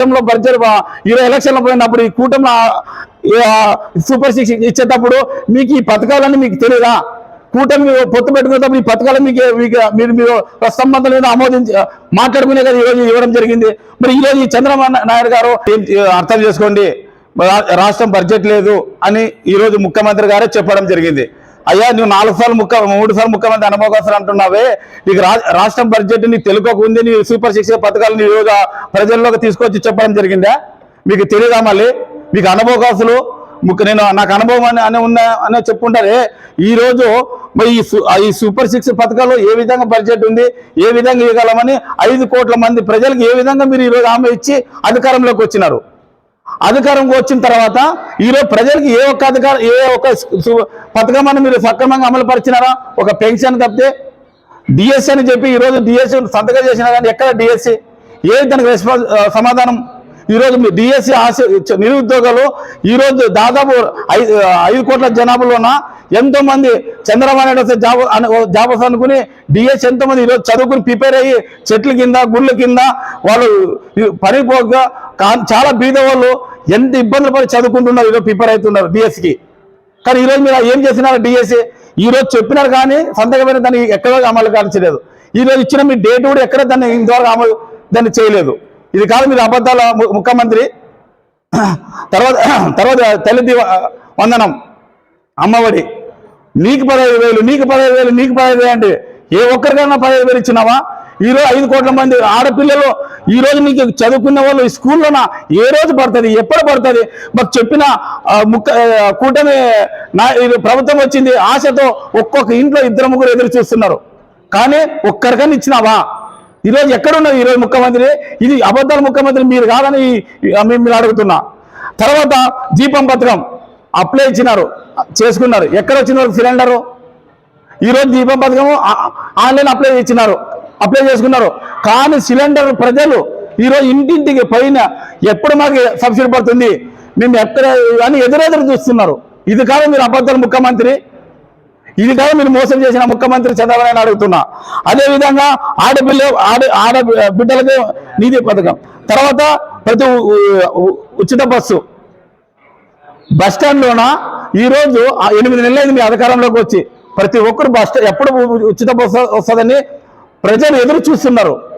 కూటమిలో బడ్జెట్ ఇరవై ఎలక్షన్లు పోయినప్పుడు ఈ కూటమిలో సూపర్ సిక్స్ ఇచ్చేటప్పుడు మీకు ఈ పథకాలన్నీ మీకు తెలియదా కూటమి పొత్తు పెట్టుకునేటప్పుడు ఈ పథకాలు మీకు మీకు మీరు మీరు సంబంధం లేదా ఆమోదించి మాట్లాడుకునే కదా ఈరోజు ఇవ్వడం జరిగింది. మరి ఈరోజు ఈ చంద్రబాబు నాయుడు గారు ఏం అర్థం చేసుకోండి. రా- రాష్ట్రం బడ్జెట్ లేదు అని ఈరోజు ముఖ్యమంత్రి గారే చెప్పడం జరిగింది. అయ్యా నువ్వు నాలుగు సార్లు ముఖ్య మూడు సార్లు ముఖ్యమంత్రి అనుభవసాలు అంటున్నావే. నీకు రా- రాష్ట్రం బడ్జెట్ నీకు తెలుగుకు నీ సూపర్ శిక్ష పథకాలు నీ రోజు ప్రజల్లోకి తీసుకొచ్చి చెప్పడం జరిగిందా? మీకు తెలియదా మళ్ళీ? మీకు అనుభవకాసులు ముఖ్య నేను నాకు అనుభవం అని అని ఉన్న అనే చెప్పుంటారే. ఈ రోజు మరి ఈ ఈ సూపర్ సిక్స్ పథకాలు ఏ విధంగా బడ్జెట్ ఉంది ఏ విధంగా ఇవ్వగలమని ఐదు కోట్ల మంది ప్రజలకు ఏ విధంగా మీరు ఈరోజు హామీ ఇచ్చి అధికారంలోకి వచ్చినారు? అధికారంకి వచ్చిన తర్వాత ఈరోజు ప్రజలకు ఏ ఒక్క అధికారం ఏ ఒక్క సు- పథకం మీరు సక్రమంగా అమలు పరిచినారా ఒక పెన్షన్ తప్పితే డిఎస్సీ అని చెప్పి ఈరోజు డిఎస్సీ సంతకం చేసినా కానీ ఎక్కడ డిఎస్సీ ఏ దానికి రెస్పాన్స్ సమాధానం? ఈరోజు మీ డిఎస్సీ ఆశ నిరుద్యోగులు ఈరోజు దాదాపు ఐదు ఐదు కోట్ల జనాభాలోన ఎంతో మంది చంద్రబాబు నాయుడు వస్తే జాబ్ అను- జాబ్ అనుకుని డిఎస్ ఎంతో మంది ఈరోజు చదువుకుని ప్రిపేర్ అయ్యి చెట్ల కింద గుళ్ళ కింద వాళ్ళు పనిపోక కా- చాలా బీద వాళ్ళు ఎంత ఇబ్బందులు పడి చదువుకుంటున్నారు ఈరోజు ప్రిపేర్ అవుతున్నారు డిఎస్కి కానీ ఈరోజు మీరు ఏం చేసినారు డిఎస్సి ఈ రోజు చెప్పినారు కానీ సంతకమైన దాన్ని ఎక్కడో అమలు కాల్చలేదు ఈ రోజు ఇచ్చిన మీ డేట్ కూడా ఎక్కడ దాన్ని ఇంతవరకు అమలు దాన్ని చేయలేదు. ఇది కాదు మీరు అబద్ధాల ము- ముఖ్యమంత్రి. తర్వాత తర్వాత తల్లి దీవ- వందనం. అమ్మఒడి. నీకు పదహైదు వేలు నీకు పదహైదు వేలు నీకు పదహైదు వేలు అంటే ఏ ఒక్కరికైనా పదహైదు వేలు ఇచ్చినావా? ఈరోజు ఐదు కోట్ల మంది ఆడపిల్లలు ఈరోజు మీకు నీకు చదువుకున్న వాళ్ళు ఈ స్కూల్లోన ఏ రోజు పడుతుంది? ఎప్పుడు పడుతుంది? మాకు చెప్పిన ముక్క కూటమి నా ఇది ప్రభుత్వం వచ్చింది ఆశతో ఒక్కొక్క ఇంట్లో ఇద్దరు ముగ్గురు ఎదురు చూస్తున్నారు. కానీ ఒక్కరికన్నా ఇచ్చినావా? ఈరోజు ఎక్కడున్నది ఈరోజు ముఖ్యమంత్రి? ఇది అబద్ధాల ముఖ్యమంత్రి మీరు కాదని మేము మీరు అడుగుతున్నా. తర్వాత దీపం పథకం అప్లై ఇచ్చినారు చేసుకున్నారు. ఎక్కడ వచ్చినారు సిలిండరు? ఈరోజు దీపం పథకం ఆన్లైన్ అప్లై ఇచ్చినారు అప్లై చేసుకున్నారు. కానీ సిలిండర్ ప్రజలు ఈరోజు ఇంటింటికి పైన ఎప్పుడు మాకు సబ్సిడీ పడుతుంది? మేము ఎక్కడ అని ఎదురెదురు చూస్తున్నారు. ఇది కాదు మీరు అబద్ధాల ముఖ్యమంత్రి. ఇది కాదు మీరు మోసం చేసిన ముఖ్యమంత్రి చంద్రబాబు నాయుడు అడుగుతున్నా. అదేవిధంగా ఆడపిల్ల ఆడ ఆడ బిడ్డలకు నీతి పథకం. తర్వాత ప్రతి ఉ- ఉచిత బస్సు. బస్ స్టాండ్లోన? ఈరోజు ఆ ఎనిమిది నెలలైంది మీ అధికారంలోకి వచ్చి. ప్రతి ఒక్కరు బస్ ఎప్పుడు ఉచిత బస్సు వస్తుందని ప్రజలు ఎదురు చూస్తున్నారు.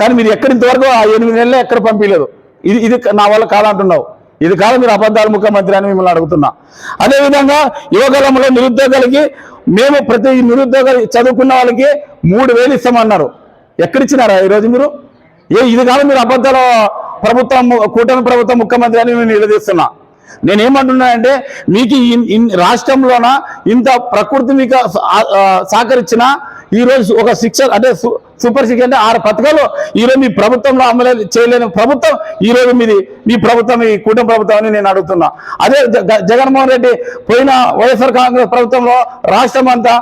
కానీ మీరు ఎక్కడి ఇంతవరకు ఆ ఎనిమిది నెలలే ఎక్కడ పంపించలేదు. ఇది ఇది నా వల్ల కాదంటున్నావు. ఇది కాదు మీరు అబద్ధాలు ముఖ్యమంత్రి అని మిమ్మల్ని అడుగుతున్నా. అదేవిధంగా యువగలంలో నిరుద్యోగులకి మేము ప్రతి నిరుద్యోగ చదువుకున్న వాళ్ళకి మూడు వేలు ఇస్తామన్నారు. ఎక్కడిచ్చినారా ఈరోజు మీరు? ఏ ఇది కాదు మీరు అబద్ధాల ప్రభుత్వం కూటమి ప్రభుత్వం ముఖ్యమంత్రి అని నేను నిలదీస్తున్నా. నేనేమంటున్నానంటే మీకు ఇన్- ఇన్- రాష్ట్రంలోన ఇంత ప్రకృతి మీకు ఆ- సహకరించిన ఈ రోజు ఒక శిక్ష అంటే సూపర్ సిక్స్ అంటే ఆరు పథకాలు ఈ రోజు మీ ప్రభుత్వంలో అమలు చేయలేని ప్రభుత్వం ఈ రోజు మీది మీ ప్రభుత్వం ఈ కూటమి ప్రభుత్వం అని నేను అడుగుతున్నా. అదే జగ- జగన్మోహన్ రెడ్డి పోయిన వైఎస్ఆర్ కాంగ్రెస్ ప్రభుత్వంలో రాష్ట్రం అంతా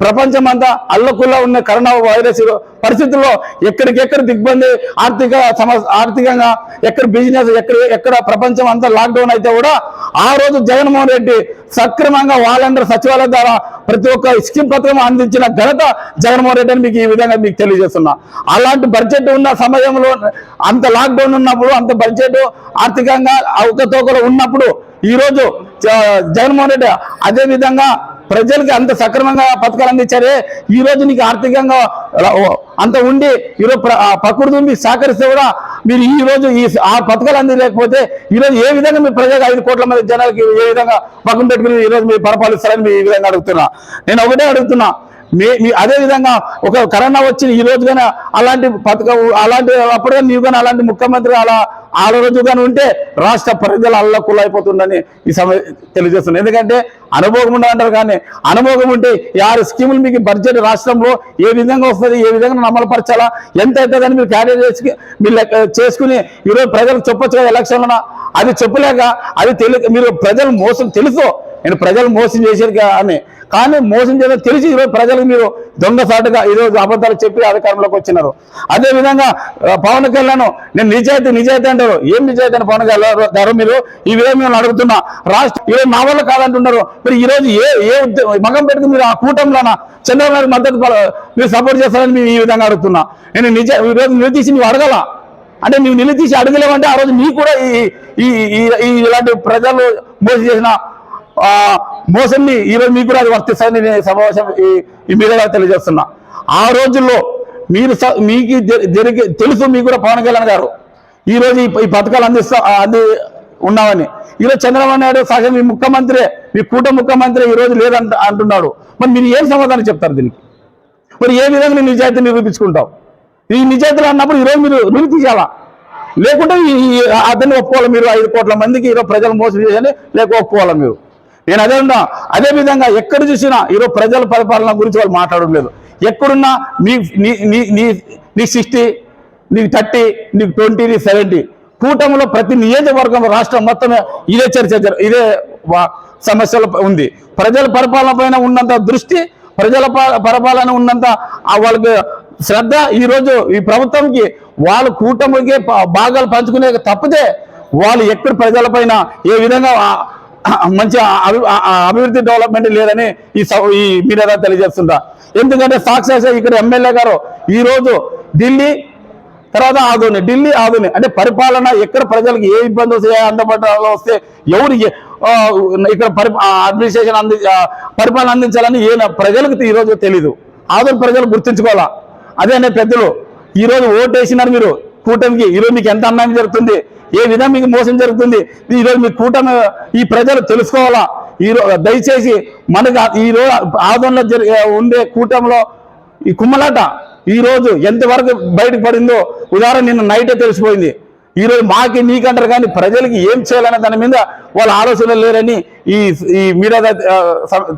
ప్రపంచం అంతా అల్లకుల్లా ఉన్న కరోనా వైరస్ పరిస్థితుల్లో ఎక్కడికెక్కడ దిగ్బంది ఆర్థిక సమస్య ఆర్థికంగా ఎక్కడ బిజినెస్ ఎక్కడ ఎక్కడ ప్రపంచం అంతా లాక్డౌన్ అయితే కూడా ఆ రోజు జగన్మోహన్ రెడ్డి సక్రమంగా వాళ్ళందరూ సచివాలయం ద్వారా ప్రతి ఒక్క స్కీమ్ పత్రం అందించిన ఘనత జగన్మోహన్ రెడ్డి అని మీకు ఈ విధంగా మీకు తెలియజేస్తున్నా. అలాంటి బడ్జెట్ ఉన్న సమయంలో అంత లాక్డౌన్ ఉన్నప్పుడు అంత బడ్జెట్ ఆర్థికంగా అవకతవకలు ఉన్నప్పుడు ఈ రోజు జ- జగన్మోహన్ రెడ్డి అదే విధంగా ప్రజలకి అంత సక్రమంగా పథకాలు అందించారే. ఈ రోజు నీకు ఆర్థికంగా అంత ఉండి ఈరోజు ప్ర- ప్రకృతి మీకు సహకరిస్తే కూడా మీరు ఈ రోజు ఈ ఆ పథకాలు అందించలేకపోతే ఈ రోజు ఏ విధంగా మీ ప్రజలకు ఐదు కోట్ల మంది జనాలకి ఏ విధంగా పక్కన పెట్టుకుని ఈ రోజు మీరు పరిపాలిస్తారని మీ ఈ విధంగా అడుగుతున్నా. నేను ఒకటే అడుగుతున్నా. మీ మీ అదే విధంగా ఒక కరోనా వచ్చిన ఈ రోజుగానే అలాంటి పథకం అలాంటి అప్పుడే నీవు కానీ అలాంటి ముఖ్యమంత్రి అలా ఆరో రోజు కానీ ఉంటే రాష్ట్ర ప్రజలు అల్లకులు అయిపోతుందని ఈ సమయ తెలియజేస్తుంది ఎందుకంటే అనుభవం ఉండాలంటారు కానీ అనుభవం ఉంటే ఈ ఆరు స్కీములు మీకు బడ్జెట్ రాష్ట్రంలో ఏ విధంగా వస్తుంది ఏ విధంగా అమలుపరచాలా ఎంత అవుతుందని మీరు క్యారీ చేసి మీరు లెక్క చేసుకుని ఈరోజు ప్రజలకు చెప్పొచ్చు కదా ఎలక్షన్లో అది చెప్పలేక అది తెలియక మీరు ప్రజలు మోసం తెలుసు? నేను ప్రజలు మోసం చేశారు అని. కానీ మోసం చేయడం తెలిసి ఈరోజు ప్రజలకు మీరు దొంగసాటుగా ఈరోజు అబద్ధాలు చెప్పి అధికారంలోకి వచ్చినారు. అదే విధంగా పవన్ కళ్యాణ్ నేను నిజాయితీ నిజాయితీ అంటారు. ఏం నిజాయితీ అని పవన్ కళ్యాణ్ గారు మీరు? ఈ విధంగా మేము అడుగుతున్నా. రాష్ట్ర ఈరోజు నా వల్ల కాదంటున్నారు. మరి ఈ రోజు ఏ ఏ మగం పెట్టుకుని మీరు ఆ కూటమిలోన? చంద్రబాబు నాయుడు మద్దతు మీరు సపోర్ట్ చేస్తారని మేము ఈ విధంగా అడుగుతున్నా. నేను నిజ ఈరోజు నిలదీసి నువ్వు అడగల? అంటే నువ్వు నిలదీసి అడగలేవంటే ఆ రోజు మీకు కూడా ఈ ఈ ఈ- ఈ ఇలాంటి ప్రజలు మోసం చేసిన ఆ, మోసంని ఈ రోజు మీకు కూడా అది వర్తిస్తుందని నేను సమావేశం ఈ ఈ తెలియజేస్తున్నా. ఆ రోజుల్లో మీరు స- మీకు జ- తెలుసు మీకు కూడా పవన్ కళ్యాణ్ గారు. ఈ రోజు ఈ పథకాలు అందిస్తా అంది ఉన్నామని. ఈరోజు చంద్రబాబు నాయుడు సహజం మీ ముఖ్యమంత్రి మీ కూట ముఖ్యమంత్రి ఈ రోజు లేదంట అంటున్నాడు. మరి మీరు ఏం సమాధానం చెప్తారు దీనికి? మరి ఏ విధంగా నీ నిజాయితీ నిరూపించుకుంటావు? ఈ నిజాయితీలు అన్నప్పుడు ఈరోజు మీరు నిరూపించాలా లేకుంటే ఈ ఈ అతన్ని ఒప్పుకోవాలి మీరు ఐదు కోట్ల మందికి ఈరోజు ప్రజలు మోసం చేయాలి లేక ఒప్పుకోవాలి మీరు? నేను అదే ఉన్నా అదే విధంగా ఎక్కడ చూసినా ఈరోజు ప్రజల పరిపాలన గురించి వాళ్ళు మాట్లాడడం లేదు. ఎక్కడున్నా నీ నీ నీ నీ నీ సిక్స్టీ నీకు థర్టీ నీకు ట్వంటీ నీ సెవెంటీ కూటమిలో ప్రతి నియోజకవర్గం రాష్ట్రం మొత్తం ఇదే చర్చ ఇదే సమస్యలు ఉంది. ప్రజల పరిపాలన పైన ఉన్నంత దృష్టి ప్రజల ప- పరిపాలన ఉన్నంత వాళ్ళకి శ్రద్ధ ఈ రోజు ఈ ప్రభుత్వంకి వాళ్ళు కూటమికి భాగాలు పంచుకునే తప్పితే వాళ్ళు ఎక్కడ ప్రజలపైన ఏ విధంగా మంచి అభి- అభివృద్ధి డెవలప్మెంట్ లేదని ఈ ఈ మీడియా తెలియజేస్తుంటా ఎందుకంటే సాక్షాత్ ఇక్కడ ఎమ్మెల్యే గారు ఈరోజు ఢిల్లీ తర్వాత ఆదోని ఢిల్లీ ఆదోని. అంటే పరిపాలన ఎక్కడ ప్రజలకు ఏ ఇబ్బంది వస్తే అందుబాటులో వస్తే ఎవరు ఇక్కడ పరి అడ్మినిస్ట్రేషన్ అంది పరిపాలన అందించాలని ఏ ప్రజలకు ఈ రోజు తెలీదు. ఆదోని ప్రజలు గుర్తుంచుకోవాలా? అదే అనే పెద్దలు ఈ రోజు ఓటు వేసినారు మీరు కూటమికి. ఈ రోజు మీకు ఎంత అన్యాయం జరుగుతుంది? ఏ విధంగా మీకు మోసం జరుగుతుంది? ఈ రోజు మీ కూటమి ఈ ప్రజలు తెలుసుకోవాలా? ఈ రోజు దయచేసి మనకు ఈరోజు ఈ రోజు జరిగే ఉండే కూటమిలో ఈ కుమ్మలాట ఈరోజు ఎంతవరకు బయటకు పడిందో ఉదాహరణ నిన్న నైటే తెలిసిపోయింది. ఈ రోజు మాకి నీకంటారు కానీ ప్రజలకి ఏం చేయాలనే దాని మీద వాళ్ళ ఆలోచనలు లేరని ఈ ఈ మీడియా ఆ,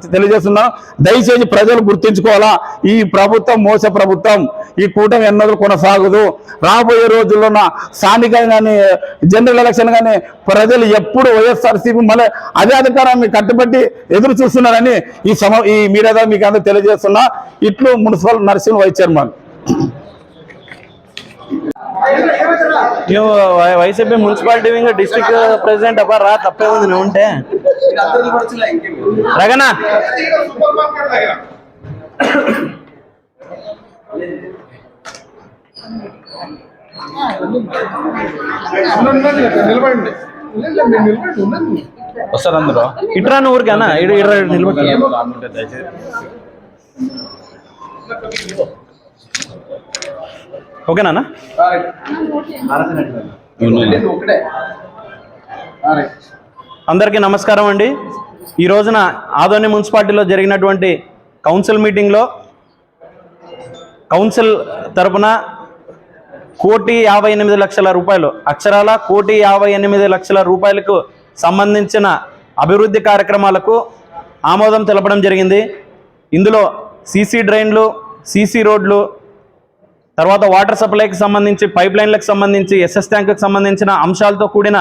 తెలియజేస్తున్నాం దయచేసి ప్రజలు గుర్తించుకోవాలా? ఈ ప్రభుత్వం మోస ప్రభుత్వం. ఈ కూటమి ఎన్నోలు కొనసాగదు. రాబోయే రోజుల్లో స్థానిక కానీ జనరల్ ఎలక్షన్ కానీ ప్రజలు ఎప్పుడు వైఎస్ఆర్సీపీ మళ్ళీ అదే అధికారాన్ని కట్టుబట్టి ఎదురు చూస్తున్నారని ఈ సమ ఈ మీడియా మీకు అందరూ తెలియజేస్తున్నా. ఇట్లు మున్సిపల్ నర్సింగ్ వైస్ చైర్మన్. ನೀವು YCP municipality wing district president అబ్బా రా తప్పే ఉంది నువ్వు ఉంటే. రగనా. నిలబడండి నిలబడి ఉండండి వస్తారు అందరూ. ఇట్రా నువ్వు ఊరికేనా? ఇడ ఇడ నిలబడి ఓకేనా అందరికీ నమస్కారం అండి. ఈ రోజున ఆదోని మున్సిపాలిటీలో జరిగినటువంటి కౌన్సిల్ మీటింగ్లో కౌన్సిల్ తరపున కోటి యాభై ఎనిమిది లక్షల రూపాయలు అక్షరాల కోటి యాభై ఎనిమిది లక్షల రూపాయలకు సంబంధించిన అభివృద్ధి కార్యక్రమాలకు ఆమోదం తెలపడం జరిగింది. ఇందులో సీసీ డ్రైన్లు సీసీ రోడ్లు తర్వాత వాటర్ సప్లైకి సంబంధించి పైప్ లైన్లకు సంబంధించి ఎస్ఎస్ ట్యాంకుకి సంబంధించిన అంశాలతో కూడిన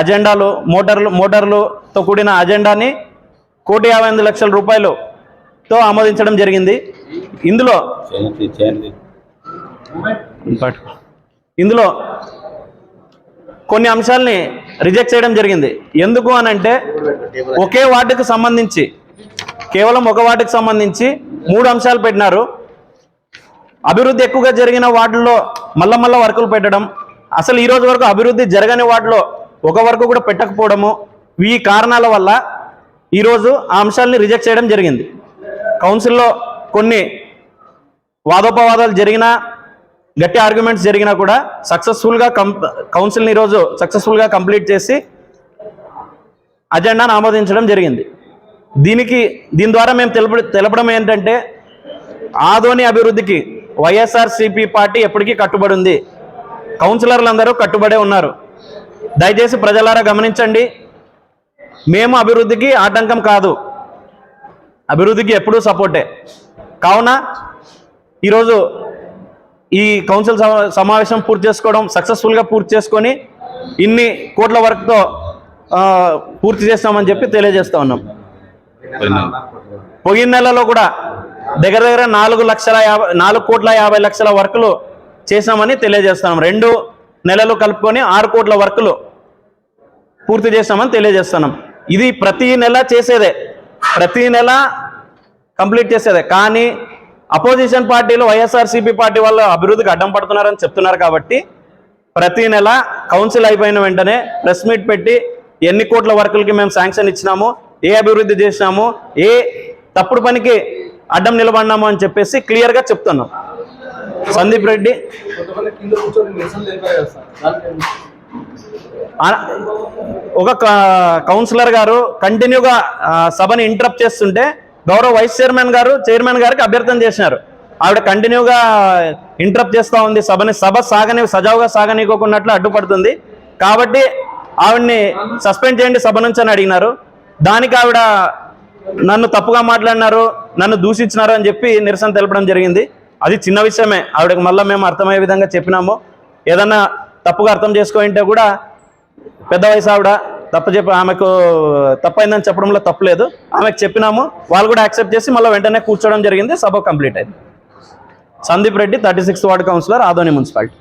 అజెండాలు మోటార్లు మోటార్లుతో కూడిన అజెండాని కోటి యాభై ఎనిమిది లక్షల రూపాయలుతో ఆమోదించడం జరిగింది. ఇందులో ఇందులో కొన్ని అంశాలని రిజెక్ట్ చేయడం జరిగింది. ఎందుకు అని అంటే ఒకే వార్డుకు సంబంధించి కేవలం ఒక వార్డుకు సంబంధించి మూడు అంశాలు పెట్టినారు. అభివృద్ధి ఎక్కువగా జరిగిన వాటిల్లో మళ్ళా మళ్ళీ వర్కులు పెట్టడం. అసలు ఈ రోజు వరకు అభివృద్ధి జరగని వాటిలో ఒక వరకు కూడా పెట్టకపోవడము ఈ కారణాల వల్ల ఈరోజు ఆ అంశాలని రిజెక్ట్ చేయడం జరిగింది. కౌన్సిల్లో కొన్ని వాదోపవాదాలు జరిగినా గట్టి ఆర్గ్యుమెంట్స్ జరిగినా కూడా సక్సెస్ఫుల్గా కం కౌన్సిల్ని ఈరోజు సక్సెస్ఫుల్గా కంప్లీట్ చేసి అజెండాను ఆమోదించడం జరిగింది. దీనికి దీని ద్వారా మేము తెలుపు తెలపడం ఏంటంటే ఆదోని అభివృద్ధికి వైఎస్ఆర్సిపి పార్టీ ఎప్పటికీ కట్టుబడి ఉంది. కౌన్సిలర్లందరూ కట్టుబడే ఉన్నారు. దయచేసి ప్రజలారా గమనించండి. మేము అభివృద్ధికి ఆటంకం కాదు. అభివృద్ధికి ఎప్పుడూ సపోర్టే. కావున ఈరోజు ఈ కౌన్సిల్ సమా- సమావేశం పూర్తి చేసుకోవడం సక్సెస్ఫుల్గా పూర్తి చేసుకొని ఇన్ని కోట్ల వర్క్తో పూర్తి చేస్తామని చెప్పి తెలియజేస్తా ఉన్నాం. పోయిన నెలలో కూడా దగ్గర దగ్గర నాలుగు లక్షల యాభై నాలుగు కోట్ల యాభై లక్షల వర్కులు చేసామని తెలియజేస్తున్నాం. రెండు నెలలు కలుపుకొని ఆరు కోట్ల వర్కులు పూర్తి చేస్తామని తెలియజేస్తున్నాం. ఇది ప్రతి నెల చేసేదే. ప్రతి నెల కంప్లీట్ చేసేదే. కానీ అపోజిషన్ పార్టీలు వైఎస్ఆర్సీపీ పార్టీ వాళ్ళు అభివృద్ధికి అడ్డం పడుతున్నారని చెప్తున్నారు కాబట్టి ప్రతి నెల కౌన్సిల్ అయిపోయిన వెంటనే ప్రెస్ మీట్ పెట్టి ఎన్ని కోట్ల వర్కులకి మేము శాంక్షన్ ఇచ్చినాము ఏ అభివృద్ధి చేసినాము ఏ తప్పుడు పనికి అడ్డం నిలబడినాము అని చెప్పేసి క్లియర్గా చెప్తున్నాం. సందీప్ రెడ్డి. ఒక క- కౌన్సిలర్ గారు కంటిన్యూగా సభని ఇంటరప్ట్ చేస్తుంటే గౌరవ వైస్ చైర్మన్ గారు చైర్మన్ గారికి అభ్యర్థన చేసినారు. ఆవిడ కంటిన్యూగా ఇంటరప్ట్ చేస్తూ ఉంది సభని. సభ సాగని సజావుగా సాగనీకోకున్నట్లు అడ్డుపడుతుంది. కాబట్టి ఆవిడ్ని సస్పెండ్ చేయండి సభ నుంచి అని అడిగినారు. దానికి ఆవిడ నన్ను తప్పుగా మాట్లాడినారు నన్ను దూషించినారు అని చెప్పి నిరసన తెలపడం జరిగింది. అది చిన్న విషయమే. ఆవిడకి మళ్ళీ మేము అర్థమయ్యే విధంగా చెప్పినాము. ఏదన్నా తప్పుగా అర్థం చేసుకోయింటే కూడా పెద్ద వయసు ఆవిడ తప్పు చెప్పి ఆమెకు తప్పైందని చెప్పడంలో తప్పులేదు ఆమెకు చెప్పినాము. వాళ్ళు కూడా యాక్సెప్ట్ చేసి మళ్ళీ వెంటనే కూర్చోవడం జరిగింది. సభ కంప్లీట్ అయింది. Sandeep Reddy thirty sixth ward councillor Adoni municipality.